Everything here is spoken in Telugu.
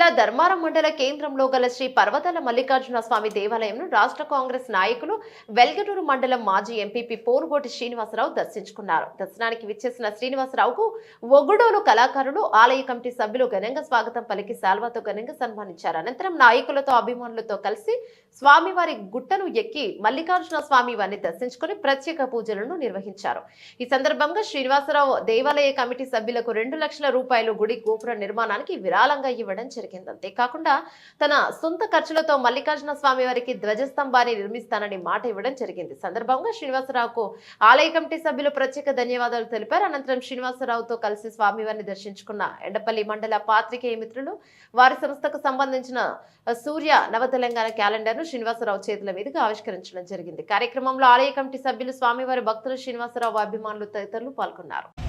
ధర్మారం మండల కేంద్రంలో గల శ్రీ పర్వతాల మల్లికార్జున స్వామి దేవాలయంను రాష్ట్ర కాంగ్రెస్ నాయకులు వెల్గటూరు మండలం మాజీ ఎంపీపీ పోరుగోటి శ్రీనివాసరావు దర్శించుకున్నారు. దర్శనానికి విచ్చేసిన శ్రీనివాసరావుకు ఒగుడోలు కళాకారులు ఆలయ కమిటీ సభ్యులు ఘనంగా స్వాగతం పలికి శాల్వాతో ఘనంగా సన్మానించారు. అనంతరం నాయకులతో అభిమానులతో కలిసి స్వామివారి గుట్టను ఎక్కి మల్లికార్జున స్వామి వారిని దర్శించుకుని ప్రత్యేక పూజలను నిర్వహించారు. ఈ సందర్భంగా శ్రీనివాసరావు దేవాలయ కమిటీ సభ్యులకు రెండు లక్షల రూపాయలు గుడి గోపుర నిర్మాణానికి విరాళంగా ఇవ్వడం జరిగింది. అంతేకాకుండా తన సొంత ఖర్చులతో మల్లికార్జున స్వామి వారికి ధ్వజస్తంభాన్ని నిర్మిస్తానని మాట ఇవ్వడం జరిగింది. సందర్భంగా శ్రీనివాసరావుకు ఆలయ కమిటీ సభ్యులు ప్రత్యేక ధన్యవాదాలు తెలిపారు. అనంతరం శ్రీనివాసరావుతో కలిసి స్వామివారిని దర్శించుకున్న ఎండపల్లి మండల పాత్రికేయ మిత్రులు వారి సంస్థకు సంబంధించిన సూర్య నవ తెలంగాణ క్యాలెండర్ను శ్రీనివాసరావు చేతుల మీదుగా ఆవిష్కరించడం జరిగింది. కార్యక్రమంలో ఆలయ కమిటీ సభ్యులు స్వామివారి భక్తులు శ్రీనివాసరావు అభిమానులు తదితరులు పాల్గొన్నారు.